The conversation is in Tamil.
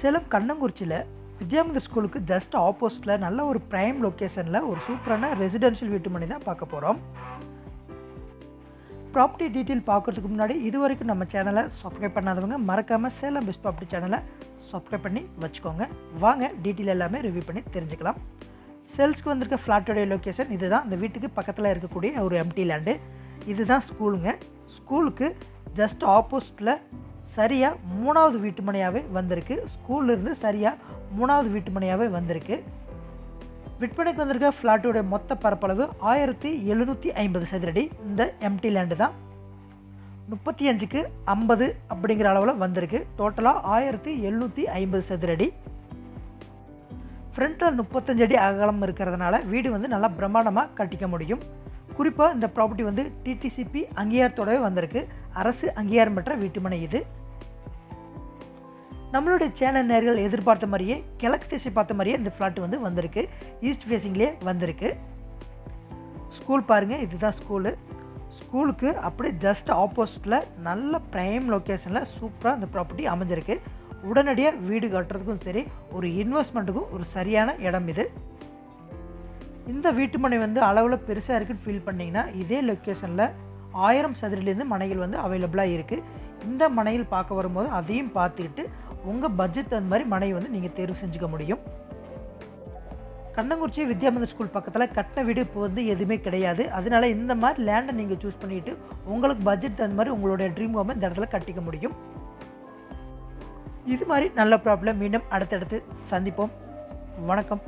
சேலம் கண்ணங்குறிச்சியில் வித்யாமந்திர் ஸ்கூலுக்கு ஜஸ்ட் ஆப்போசிட்டில் நல்ல ஒரு ப்ரைம் லொக்கேஷனில் ஒரு சூப்பரான ரெசிடென்ஷியல் வீட்டு தான் பார்க்க போகிறோம் ப்ராப்பர்ட்டி டீட்டெயில் பார்க்குறதுக்கு முன்னாடி இது வரைக்கும் நம்ம சேனலை சப்ஸ்கிரைப் பண்ணாதவங்க மறக்காமல் சேலம் பெஸ்ட் ப்ராப்பர்ட்டி சேனலை சப்ஸ்கிரைப் பண்ணி வச்சுக்கோங்க. வாங்க டீட்டெயில் எல்லாமே ரிவ்யூ பண்ணி தெரிஞ்சுக்கலாம். சேல்ஸ்க்கு வந்திருக்க ஃப்ளாட்டோடைய லொக்கேஷன் இதுதான். இந்த வீட்டுக்கு பக்கத்தில் இருக்கக்கூடிய ஒரு எம்டி லேண்டு இதுதான் ஸ்கூலுங்க ஸ்கூலுக்கு ஜஸ்ட் ஆப்போசிட்டில் சரியாக மூணாவது வீட்டு மனையாகவே வந்திருக்கு. ஸ்கூல்லேருந்து சரியாக மூணாவது வீட்டு மனையாகவே வந்திருக்கு. விற்பனைக்கு வந்திருக்க ஃப்ளாட்டோடைய மொத்த பரப்பளவு ஆயிரத்தி எழுநூற்றி ஐம்பது சதுரடி. இந்த எம்டி லேண்டு தான். முப்பத்தி அஞ்சுக்கு ஐம்பது அப்படிங்கிற அளவில் வந்திருக்கு. டோட்டலாக ஆயிரத்தி எழுநூற்றி ஐம்பது சதுரடி. ஃப்ரண்ட்டில் முப்பத்தஞ்சு அடி அகலம் இருக்கிறதுனால வீடு வந்து நல்லா பிரம்மாண்டமாக கட்டிக்க முடியும். குறிப்பாக இந்த ப்ராப்பர்ட்டி வந்து டிடிசிபி அங்கீகாரத்தோடவே வந்திருக்கு. அரசு அங்கீகாரம் பெற்ற வீட்டுமனை இது. நம்மளுடைய சேனல் நேர்கள் எதிர்பார்த்த மாதிரியே கிழக்கு திசை பார்த்த மாதிரியே இந்த ஃப்ளாட் வந்து வந்திருக்கு. ஈஸ்ட் ஃபேஸிங்லேயே வந்திருக்கு. ஸ்கூல் பாருங்கள் இதுதான் ஸ்கூலு ஸ்கூலுக்கு அப்படியே ஜஸ்ட் ஆப்போசிட்டில் நல்ல ப்ரைம் லொக்கேஷனில் சூப்பராக இந்த ப்ராப்பர்ட்டி அமைஞ்சிருக்கு. உடனடியாக வீடு கட்டுறதுக்கும் சரி ஒரு இன்வெஸ்ட்மெண்ட்டுக்கும் ஒரு சரியான இடம் இது. இந்த வீட்டு மனை வந்து அளவில் பெருசாக இருக்குன்னு ஃபீல் பண்ணிங்கன்னா இதே லொக்கேஷனில் ஆயிரம் சதுரிலேருந்து மனைகள் வந்து அவைலபிளாக இருக்குது இந்த மனையில் பார்க்க வரும்போது அதையும் பார்த்துக்கிட்டு உங்கள் பட்ஜெட் அந்த மாதிரி மனையை வந்து நீங்கள் தேர்வு செஞ்சுக்க முடியும். கண்ணங்குறிச்சி வித்யாமந்திர் ஸ்கூல் பக்கத்தில் கட்ட வீடு இப்போ வந்து எதுவுமே கிடையாது. அதனால இந்த மாதிரி லேண்டை நீங்கள் சூஸ் பண்ணிவிட்டு உங்களுக்கு பட்ஜெட் தகுந்த மாதிரி உங்களுடைய ட்ரீம் ஹோமை இந்த இடத்துல கட்டிக்க முடியும். இது மாதிரி நல்ல ப்ராப்ளம் மீண்டும் அடுத்தடுத்து சந்திப்போம். வணக்கம்.